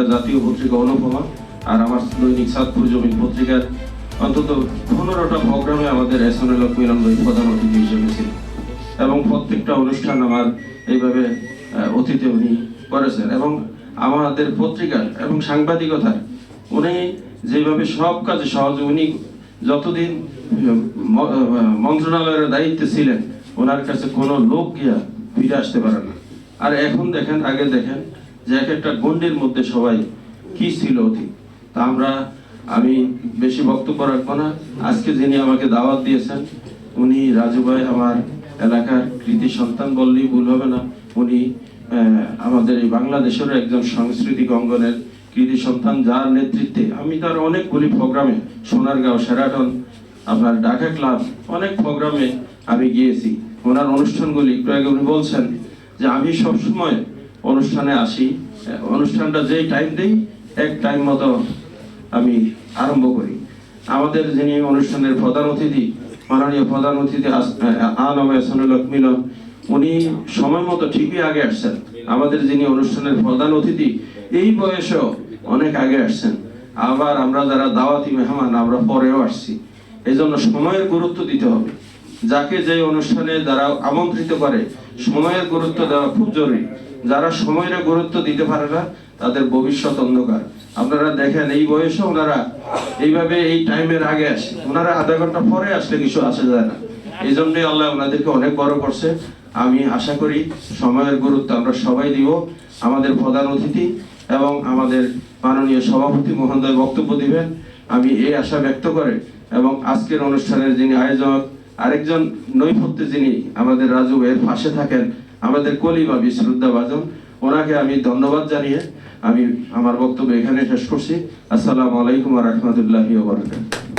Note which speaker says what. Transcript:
Speaker 1: পত্রিকা, জাতীয় পত্রিকা অনুপমা আর আমার দৈনিক সাতপুর জমিন পত্রিকার অন্তত পনেরোটা প্রোগ্রামে আমাদের এসএনএল মিলন ভাই প্রধান অতিথি হিসেবে ছিলেন। এবং প্রত্যেকটা অনুষ্ঠান আমার এইভাবে অতিথি উনি করেছেন। এবং আমাদের পত্রিকার এবং সাংবাদিকতার উনি যেভাবে সব কাজে সহজ, উনি যতদিন মন্ত্রণালয়ের দায়িত্বে ছিলেন, ওনার কাছে কোনো লোক গিয়া ফিরে আসতে পারে না। আর এখন দেখেন, আগে দেখেন যে এক একটা গণ্ডির মধ্যে সবাই কি ছিল অতি। তা আমরা, আমি বেশি বক্তব্য রাখব না। আজকে যিনি আমাকে দাওয়াত দিয়েছেন, উনি রাজু ভাই আমার এলাকার কৃতি সন্তান বললেই ভুল হবে না। উনি আমাদের এই বাংলাদেশের একজন সাংস্কৃতিক অঙ্গনের কৃতি সন্তান, যার নেতৃত্বে আমি তার অনেকগুলি প্রোগ্রামে, সোনারগাঁও সেরাটন, আপনার ঢাকা ক্লাব, অনেক প্রোগ্রামে আমি গিয়েছি। ওনার অনুষ্ঠানগুলি আগে উনি বলছেন যে আমি সবসময় অনুষ্ঠানে আসি। অনুষ্ঠানটা যেই টাইম দেই, এক টাইম মতো আমি আরম্ভ করি। আমাদের যিনি অনুষ্ঠানের প্রধান অতিথি, মাননীয় প্রধান অতিথি আলম এহসানুল হক মিলন উনি সময় মতো ঠিকই আগে আসছেন। আমাদের যিনি অনুষ্ঠানের প্রধান অতিথি, এই বয়সেও অনেক আগে আসছেন। আবার আমরা যারা দাওয়াতি মেহমান, আমরা পরেও আসছি। এই জন্য সময়ের গুরুত্ব দিতে হবে। যাকে যে অনুষ্ঠানে যারা আমন্ত্রিত করে, সময়ের গুরুত্ব দেওয়া খুব জরুরি। যারা সময়ের গুরুত্ব দিতে পারে না, তাদের ভবিষ্যৎ অন্ধকার। আপনারা দেখেন, এই বয়সে ওনারা এইভাবে এই টাইমের আগে আসে। ওনারা আধা ঘণ্টা পরে আসলে কিছু আসে যায় না। এই জন্যই আল্লাহ ওনাদেরকে অনেক বড় করছে। আমি আশা করি সময়ের গুরুত্ব আমরা সবাই দিব, আমাদের প্রধান অতিথি এবং আমাদের মাননীয় সভাপতি মহোদয় বক্তব্য দিবেন। আমি এই আশা ব্যক্ত করে এবং আজকের অনুষ্ঠানের যিনি আয়োজক, আরেকজন নৈপথ্যে যিনি আমাদের রাজু এর পাশে থাকেন আমাদের কলিমা শ্রদ্ধা বাজন ওনাকে আমি ধন্যবাদ জানিয়ে আমি আমার বক্তব্য এখানে শেষ করছি। আসসালামু আলাইকুম রহমতুল্লাহ ওবরাকাতুহু